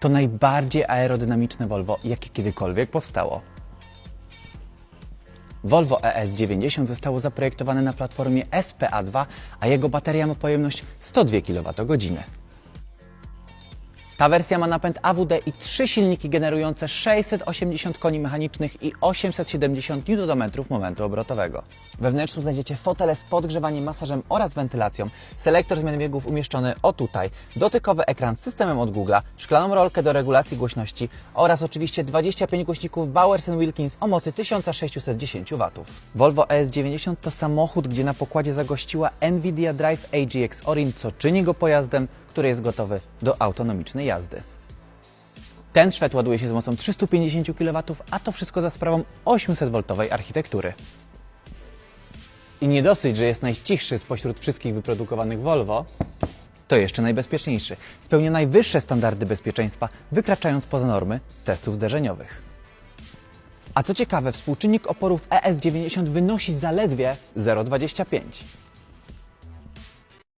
To najbardziej aerodynamiczne Volvo, jakie kiedykolwiek powstało. Volvo ES90 zostało zaprojektowane na platformie SPA2, a jego bateria ma pojemność 102 kWh. Ta wersja ma napęd AWD i trzy silniki generujące 680 koni mechanicznych i 870 Nm momentu obrotowego. We wnętrzu znajdziecie fotele z podgrzewaniem, masażem oraz wentylacją, selektor zmian biegów umieszczony o tutaj, dotykowy ekran z systemem od Google'a, szklaną rolkę do regulacji głośności oraz oczywiście 25 głośników Bowers Wilkins o mocy 1610 W. Volvo ES90 to samochód, gdzie na pokładzie zagościła NVIDIA Drive AGX Orin, co czyni go pojazdem, który jest gotowy do autonomicznej jazdy. Ten Szwed ładuje się z mocą 350 kW, a to wszystko za sprawą 800V architektury. I nie dosyć, że jest najcichszy spośród wszystkich wyprodukowanych Volvo, to jeszcze najbezpieczniejszy. Spełnia najwyższe standardy bezpieczeństwa, wykraczając poza normy testów zderzeniowych. A co ciekawe, współczynnik oporów ES90 wynosi zaledwie 0,25.